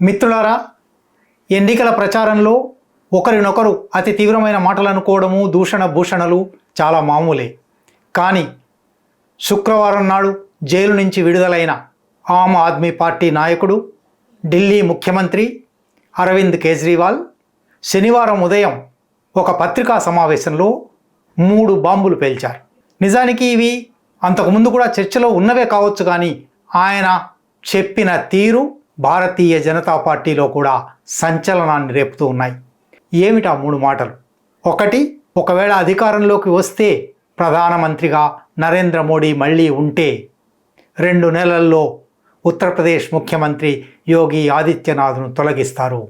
మిత్రులారా ఎన్నికల ప్రచారంలో ఒకరినొకరు అతి తీవ్రమైన మాటలు అనుకోవడము దూషణ భూషణలు చాలా మామూలే. కానీ శుక్రవారం నాడు జైలు నుంచి విడుదలైన ఆమ్ ఆద్మీ పార్టీ నాయకుడు ఢిల్లీ ముఖ్యమంత్రి అరవింద్ కేజ్రీవాల్ శనివారం ఉదయం ఒక పత్రికా సమావేశంలో మూడు బాంబులు పేల్చారు. నిజానికి ఇవి అంతకుముందు కూడా చర్చలో ఉన్నవే కావచ్చు కానీ ఆయన చెప్పిన తీరు భారతీయ జనతా పార్టీలో కూడా సంచలనాన్ని రేపుతూ ఉన్నాయి. ఏమిటా మూడు మాటలు? ఒకటి ఒకవేళ అధికారంలోకి వస్తే ప్రధానమంత్రిగా నరేంద్ర మోడీ మళ్ళీ ఉంటే రెండు నెలల్లో ఉత్తరప్రదేశ్ ముఖ్యమంత్రి యోగి ఆదిత్యనాథ్ను తొలగిస్తారు.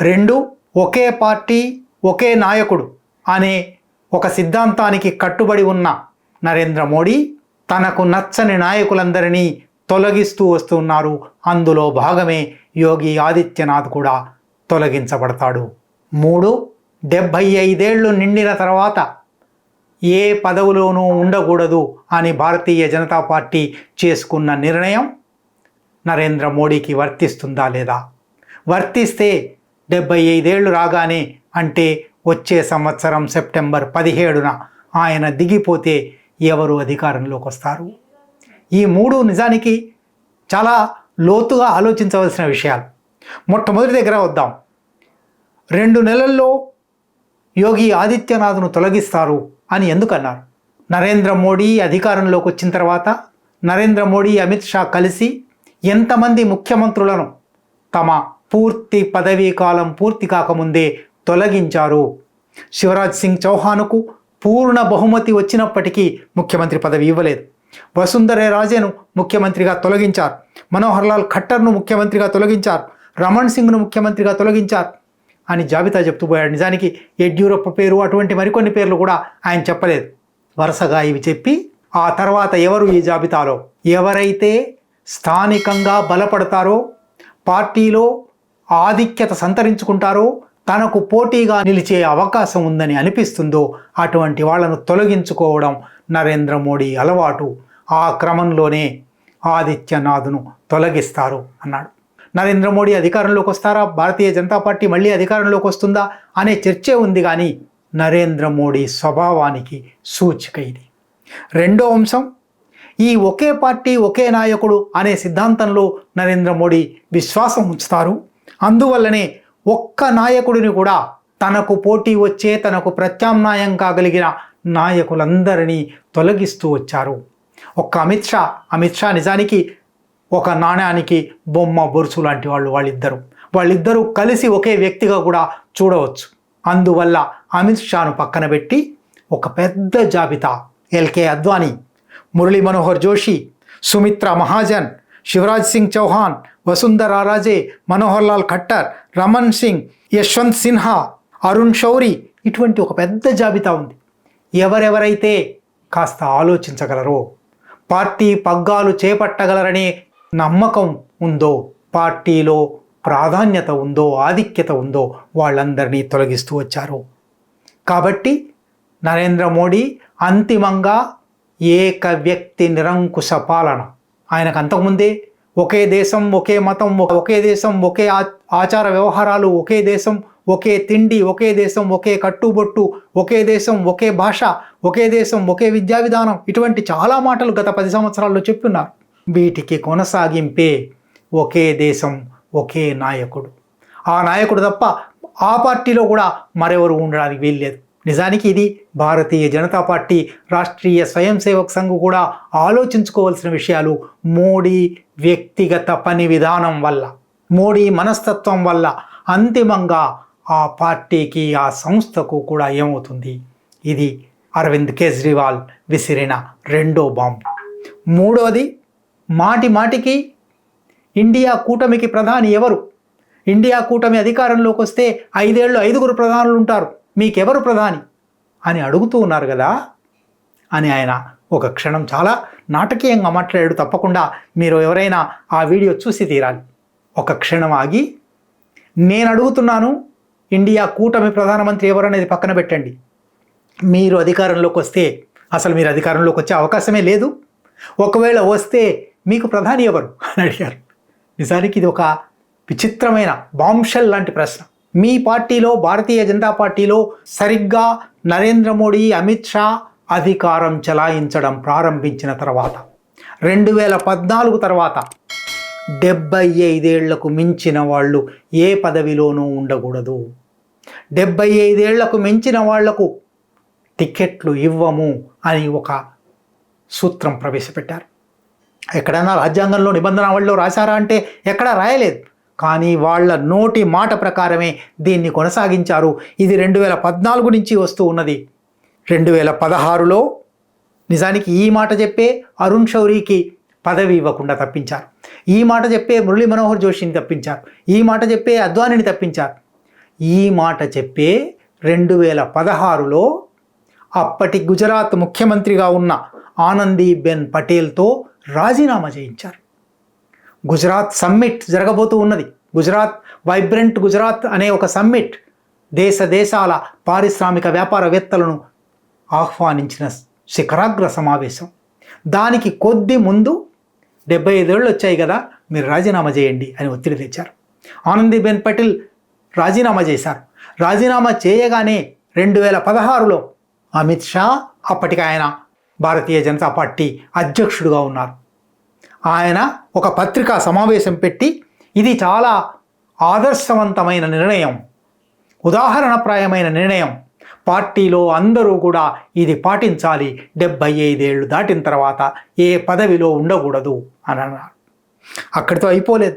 రెండు ఒకే పార్టీ ఒకే నాయకుడు అనే ఒక సిద్ధాంతానికి కట్టుబడి ఉన్న నరేంద్ర మోడీ తనకు నచ్చని నాయకులందరినీ తొలగిస్తూ వస్తున్నారు. అందులో భాగమే యోగి ఆదిత్యనాథ్ కూడా తొలగించబడతాడు. మూడు డెబ్భై ఐదేళ్ళు నిండిన తర్వాత ఏ పదవిలోనూ ఉండకూడదు అని భారతీయ జనతా పార్టీ చేసుకున్న నిర్ణయం నరేంద్ర మోడీకి వర్తిస్తుందా లేదా? వర్తిస్తే డెబ్బై ఐదేళ్ళు రాగానే అంటే వచ్చే సంవత్సరం సెప్టెంబర్ పదిహేడున ఆయన దిగిపోతే ఎవరు అధికారంలోకి వస్తారు ఈ మూడు నిజానికి చాలా లోతుగా ఆలోచించవలసిన విషయాలు. మొట్టమొదటి దగ్గర వద్దాం. రెండు నెలల్లో యోగి ఆదిత్యనాథ్ను తొలగిస్తారు అని ఎందుకన్నారు? నరేంద్ర మోడీ అధికారంలోకి వచ్చిన తర్వాత నరేంద్ర మోడీ అమిత్ షా కలిసి ఎంతమంది ముఖ్యమంత్రులను తమ పూర్తి పదవీ కాలం పూర్తి కాకముందే తొలగించారు? శివరాజ్ సింగ్ చౌహాన్కు పూర్ణ బహుమతి వచ్చినప్పటికీ ముఖ్యమంత్రి పదవి ఇవ్వలేదు. వసుంధరే రాజేను ముఖ్యమంత్రిగా తొలగించారు. మనోహర్ లాల్ ఖట్టర్ను ముఖ్యమంత్రిగా తొలగించారు. రమణ్ సింగ్ను ముఖ్యమంత్రిగా తొలగించారు. అని జాబితా చెప్తూ పోయాడు. నిజానికి యడ్యూరప్ప పేరు అటువంటి మరికొన్ని పేర్లు కూడా ఆయన చెప్పలేదు. వరుసగా ఇవి చెప్పి ఆ తర్వాత ఎవరు ఈ జాబితాలో? ఎవరైతే స్థానికంగా బలపడతారో పార్టీలో ఆధిక్యత సంతరించుకుంటారో తనకు పోటీగా నిలిచే అవకాశం ఉందని అనిపిస్తుందో అటువంటి వాళ్ళను తొలగించుకోవడం నరేంద్ర మోడీ అలవాటు. ఆ క్రమంలోనే ఆదిత్యనాథ్ను తొలగిస్తారు అన్నాడు. నరేంద్ర మోడీ అధికారంలోకి వస్తారా? భారతీయ జనతా పార్టీ మళ్ళీ అధికారంలోకి వస్తుందా? అనే చర్చే ఉంది కానీ నరేంద్ర మోడీ స్వభావానికి సూచిక ఇది. రెండో అంశం ఈ ఒకే పార్టీ ఒకే నాయకుడు అనే సిద్ధాంతంలో నరేంద్ర మోడీ విశ్వాసం ఉంచుతారు. అందువల్లనే ఒక్క నాయకుడిని కూడా తనకు పోటీ వచ్చే తనకు ప్రత్యామ్నాయం కాగలిగిన నాయకులందరినీ తొలగిస్తూ వచ్చారు. ఒక్క అమిత్ షా అమిత్ షా నిజానికి ఒక నాణ్యానికి బొమ్మ బొరుసు లాంటి వాళ్ళు వాళ్ళిద్దరూ. వాళ్ళిద్దరూ కలిసి ఒకే వ్యక్తిగా కూడా చూడవచ్చు. అందువల్ల అమిత్ షాను పక్కన పెట్టి ఒక పెద్ద జాబితా ఎల్కే అద్వానీ మురళీ మనోహర్ జోషి సుమిత్ర మహాజన్ శివరాజ్ సింగ్ చౌహాన్ వసుంధరా రాజే మనోహర్ లాల్ ఖట్టర్ రమణ్ సింగ్ యశ్వంత్ సిన్హా అరుణ్ షౌరి ఇటువంటి ఒక పెద్ద జాబితా ఉంది. ఎవరెవరైతే కాస్త ఆలోచించగలరో పార్టీ పగ్గాలు చేపట్టగలరనే నమ్మకం ఉందో పార్టీలో ప్రాధాన్యత ఉందో ఆధిక్యత ఉందో వాళ్ళందరినీ తొలగిస్తూ వచ్చారు. కాబట్టి నరేంద్ర మోడీ అంతిమంగా ఏక వ్యక్తి నిరంకుశ పాలన. ఆయనకు అంతకుముందే ఒకే దేశం ఒకే మతం ఒకే దేశం ఒకే ఆ- ఆచార వ్యవహారాలు ఒకే దేశం ఒకే తిండి ఒకే దేశం ఒకే కట్టుబొట్టు ఒకే దేశం ఒకే భాష ఒకే దేశం ఒకే విద్యా విధానం ఇటువంటి చాలా మాటలు గత పది సంవత్సరాల్లో చెప్తున్నారు. వీటికి కొనసాగింపే ఒకే దేశం ఒకే నాయకుడు. ఆ నాయకుడు తప్ప ఆ పార్టీలో కూడా మరెవరు ఉండడానికి వీల్లేదు. నిజానికి ఇది భారతీయ జనతా పార్టీ రాష్ట్రీయ స్వయం సేవక్ సంఘ్ కూడా ఆలోచించుకోవాల్సిన విషయాలు మోడీ వ్యక్తిగత పని విధానం వల్ల మోడీ మనస్తత్వం వల్ల అంతిమంగా ఆ పార్టీకి ఆ సంస్థకు కూడా ఏమవుతుంది? ఇది అరవింద్ కేజ్రీవాల్ విసిరిన రెండో బాంబు. మూడోది మాటి మాటికి ఇండియా కూటమికి ప్రధాని ఎవరు? ఇండియా కూటమి అధికారంలోకి వస్తే ఐదేళ్ళు ఐదుగురు ప్రధానులు ఉంటారు. మీకెవరు ప్రధాని? అని అడుగుతూ ఉన్నారు కదా? అని ఆయన ఒక క్షణం చాలా నాటకీయంగా మాట్లాడాడు. తప్పకుండా మీరు ఎవరైనా ఆ వీడియో చూసి తీరాలి. ఒక క్షణం ఆగి నేను అడుగుతున్నాను ఇండియా కూటమి ప్రధానమంత్రి ఎవరనేది పక్కన పెట్టండి. మీరు అధికారంలోకి వస్తే అసలు మీరు అధికారంలోకి వచ్చే అవకాశమే లేదు. ఒకవేళ వస్తే మీకు ప్రధాని ఎవరు? అని అడిగారు. నిజానికి ఇది ఒక విచిత్రమైన బాంబ్షెల్ లాంటి ప్రశ్న. మీ పార్టీలో భారతీయ జనతా పార్టీలో సరిగ్గా నరేంద్ర మోడీ అమిత్ షా అధికారం చలాయించడం ప్రారంభించిన తర్వాత రెండు వేల పద్నాలుగు తర్వాత డెబ్బై ఐదేళ్ళకు మించిన వాళ్ళు ఏ పదవిలోనూ ఉండకూడదు. డెబ్బై ఐదేళ్ళకు మించిన వాళ్ళకు టికెట్లు ఇవ్వము అని ఒక సూత్రం ప్రవేశపెట్టారు. ఎక్కడైనా రాజ్యాంగంలో నిబంధనావళిలో రాశారా అంటే ఎక్కడా రాయలేదు. కానీ వాళ్ళ నోటి మాట ప్రకారమే దీన్ని కొనసాగించారు. ఇది రెండు వేల పద్నాలుగు నుంచి వస్తూ ఉన్నది. రెండు వేల పదహారులో నిజానికి ఈ మాట చెప్పే అరుణ్ షౌరీకి పదవి ఇవ్వకుండా తప్పించారు. ఈ మాట చెప్పే మురళీ మనోహర్ జోషిని తప్పించారు. ఈ మాట చెప్పే అద్వానిని తప్పించారు. ఈ మాట చెప్పే రెండు వేల పదహారులో అప్పటి గుజరాత్ ముఖ్యమంత్రిగా ఉన్న ఆనందీబెన్ పటేల్తో రాజీనామా చేయించారు. గుజరాత్ సమ్మిట్ జరగబోతూ ఉన్నది. గుజరాత్ వైబ్రెంట్ గుజరాత్ అనే ఒక సమ్మిట్ దేశ దేశాల పారిశ్రామిక వ్యాపారవేత్తలను ఆహ్వానించిన శిఖరాగ్ర సమావేశం. దానికి కొద్ది ముందు డెబ్బై ఐదేళ్ళు వచ్చాయి కదా మీరు రాజీనామా చేయండి అని ఒత్తిడి తెచ్చారు. ఆనందీబెన్ పటేల్ రాజీనామా చేశారు. రాజీనామా చేయగానే రెండు వేల పదహారులో అమిత్ షా అప్పటికి ఆయన భారతీయ జనతా పార్టీ అధ్యక్షుడుగా ఉన్నారు. ఆయన ఒక పత్రికా సమావేశం పెట్టి ఇది చాలా ఆదర్శవంతమైన నిర్ణయం ఉదాహరణప్రాయమైన నిర్ణయం. పార్టీలో అందరూ కూడా ఇది పాటించాలి. డెబ్బై ఐదేళ్ళు దాటిన తర్వాత ఏ పదవిలో ఉండకూడదు అని అన్నారు. అక్కడితో అయిపోలేదు.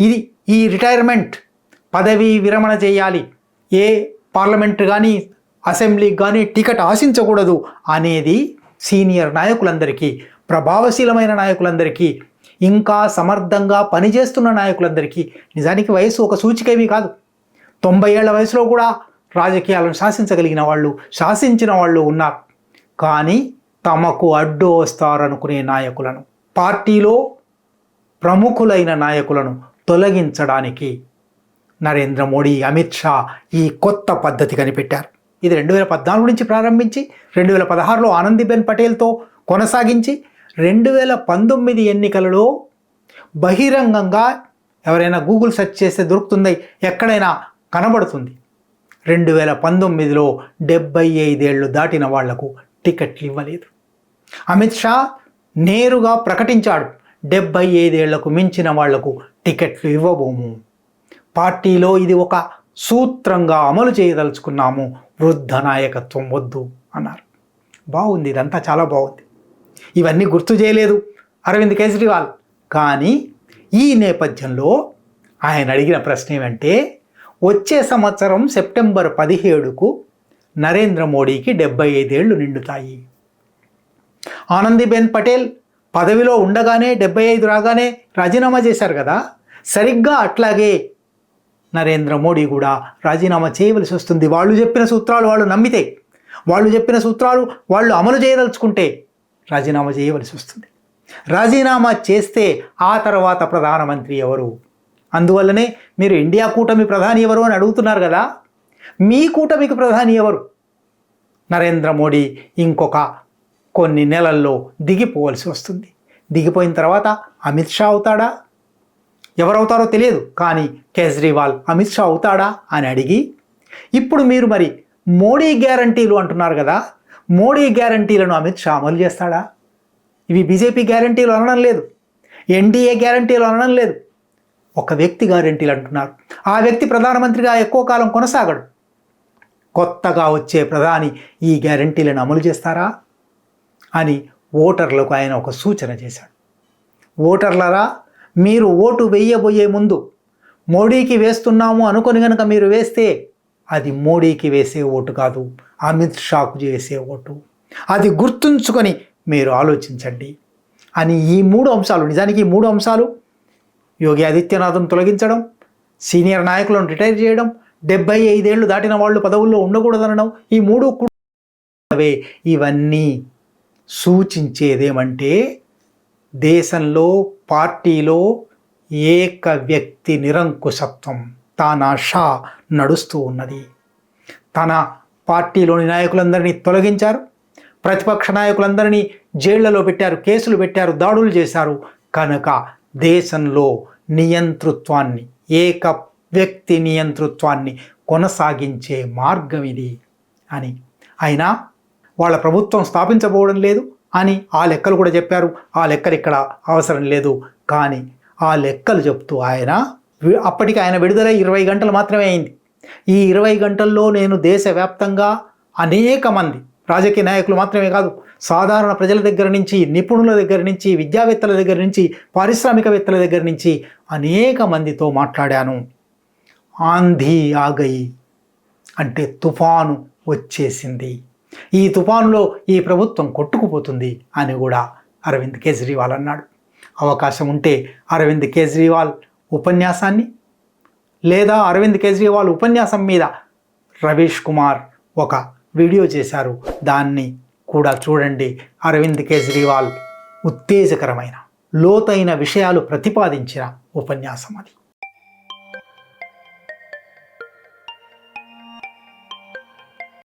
ఇది ఈ రిటైర్మెంట్ పదవి విరమణ చేయాలి. ఏ పార్లమెంట్ కానీ అసెంబ్లీకి కానీ టికెట్ ఆశించకూడదు అనేది సీనియర్ నాయకులందరికీ ప్రభావశీలమైన నాయకులందరికీ ఇంకా సమర్థంగా పనిచేస్తున్న నాయకులందరికీ నిజానికి వయసు ఒక సూచికేమీ కాదు. తొంభై ఏళ్ళ వయసులో కూడా రాజకీయాలను శాసించగలిగిన వాళ్ళు శాసించిన వాళ్ళు ఉన్నారు. కానీ తమకు అడ్డు వస్తారనుకునే నాయకులను పార్టీలో ప్రముఖులైన నాయకులను తొలగించడానికి నరేంద్ర మోడీ అమిత్ షా ఈ కొత్త పద్ధతి కనిపెట్టారు. ఇది రెండు వేల పద్నాలుగు నుంచి ప్రారంభించి రెండు వేల పదహారులో ఆనందీబెన్ పటేల్తో కొనసాగించి రెండు వేల పంతొమ్మిది ఎన్నికలలో బహిరంగంగా ఎవరైనా గూగుల్ సెర్చ్ చేస్తే దొరుకుతుంది ఎక్కడైనా కనబడుతుంది. రెండు వేల పంతొమ్మిదిలో డెబ్బై ఐదేళ్ళు దాటిన వాళ్ళకు టికెట్లు ఇవ్వలేదు. అమిత్ షా నేరుగా ప్రకటించాడు డెబ్బై ఐదేళ్ళకు మించిన వాళ్ళకు టికెట్లు ఇవ్వబోము. పార్టీలో ఇది ఒక సూత్రంగా అమలు చేయదలుచుకున్నాము వృద్ధ నాయకత్వం వద్దు అన్నారు. బాగుంది ఇదంతా చాలా బాగుంది. ఇవన్నీ గుర్తు చేయలేదు. అరవింద్ కేజ్రీవాల్. కానీ ఈ నేపథ్యంలో ఆయన అడిగిన ప్రశ్న ఏమంటే వచ్చే సంవత్సరం సెప్టెంబర్ పదిహేడుకు నరేంద్ర మోడీకి డెబ్బై ఐదేళ్ళు నిండుతాయి. ఆనందీబెన్ పటేల్ పదవిలో ఉండగానే డెబ్బై ఐదు రాగానే రాజీనామా చేశారు కదా. సరిగ్గా అట్లాగే నరేంద్ర మోడీ కూడా రాజీనామా చేయవలసి వస్తుంది. వాళ్ళు చెప్పిన సూత్రాలు వాళ్ళు నమ్మితే వాళ్ళు చెప్పిన సూత్రాలు వాళ్ళు అమలు చేయదలుచుకుంటే రాజీనామా చేయవలసి వస్తుంది. రాజీనామా చేస్తే ఆ తర్వాత ప్రధానమంత్రి ఎవరు? అందువల్లనే మీరు ఇండియా కూటమి ప్రధాని ఎవరు అని అడుగుతున్నారు కదా. మీ కూటమికి ప్రధాని ఎవరు? నరేంద్ర మోడీ ఇంకొక కొన్ని నెలల్లో దిగిపోవలసి వస్తుంది. దిగిపోయిన తర్వాత అమిత్ షా అవుతాడా? ఎవరవుతారో తెలియదు. కానీ కేజ్రీవాల్ అమిత్ షా అవుతాడా అని అడిగి ఇప్పుడు మీరు మరి మోడీ గ్యారంటీలు అంటున్నారు కదా. మోడీ గ్యారంటీలను అమిత్ షా అమలు చేస్తాడా? ఇవి బీజేపీ గ్యారంటీలు అనడం లేదు. ఎన్డీఏ గ్యారంటీలు అనడం లేదు. ఒక వ్యక్తి గ్యారంటీలు అంటున్నారు. ఆ వ్యక్తి ప్రధానమంత్రిగా ఎక్కువ కాలం కొనసాగడు. కొత్తగా వచ్చే ప్రధాని ఈ గ్యారంటీలను అమలు చేస్తారా? అని ఓటర్లకు ఆయన ఒక సూచన చేశాడు. ఓటర్లరా మీరు ఓటు వెయ్యబోయే ముందు మోడీకి వేస్తున్నాము అనుకొని కనుక మీరు వేస్తే అది మోడీకి వేసే ఓటు కాదు. అమిత్ షాకు చేసే ఓటు. అది గుర్తుంచుకొని మీరు ఆలోచించండి. అని ఈ మూడు అంశాలు నిజానికి ఈ మూడు అంశాలు యోగి ఆదిత్యనాథ్ను తొలగించడం సీనియర్ నాయకులను రిటైర్ చేయడం డెబ్బై ఐదేళ్ళు దాటిన వాళ్ళు పదవుల్లో ఉండకూడదనడం ఈ మూడు కూడా ఇవన్నీ సూచించేదేమంటే దేశంలో పార్టీలో ఏక వ్యక్తి నిరంకుశత్వం తానా షా నడుస్తూ ఉన్నది. తన పార్టీలోని నాయకులందరినీ తొలగించారు. ప్రతిపక్ష నాయకులందరినీ జైళ్ళలో పెట్టారు కేసులు పెట్టారు దాడులు చేశారు. కనుక దేశంలో నియంతృత్వాన్ని ఏక వ్యక్తి నియంతృత్వాన్ని కొనసాగించే మార్గం ఇది అని. అయినా వాళ్ళ ప్రభుత్వం స్థాపించబోవడం లేదు అని ఆ లెక్కలు కూడా చెప్పారు. ఆ లెక్కలు ఇక్కడ అవసరం లేదు. కానీ ఆ లెక్కలు చెప్తూ ఆయన అప్పటికి ఆయన విడుదల ఇరవై గంటలు మాత్రమే అయింది. ఈ ఇరవై గంటల్లో నేను దేశవ్యాప్తంగా అనేక మంది రాజకీయ నాయకులు మాత్రమే కాదు సాధారణ ప్రజల దగ్గర నుంచి నిపుణుల దగ్గర నుంచి విద్యావేత్తల దగ్గర నుంచి పారిశ్రామికవేత్తల దగ్గర నుంచి అనేక మందితో మాట్లాడాను. ఆంధీ ఆగయి అంటే తుఫాను వచ్చేసింది. ఈ తుఫానులో ఈ ప్రభుత్వం కొట్టుకుపోతుంది అని కూడా అరవింద్ కేజ్రీవాల్ అన్నాడు. అవకాశం ఉంటే అరవింద్ కేజ్రీవాల్ ఉపన్యాసాన్ని లేదా అరవింద్ కేజ్రీవాల్ ఉపన్యాసం మీద రవీష్ కుమార్ ఒక వీడియో చేశారు. దాన్ని కూడా చూడండి. అరవింద్ కేజ్రీవాల్ ఉత్తేజకరమైన లోతైన విషయాలు ప్రతిపాదించిన ఉపన్యాసం అది.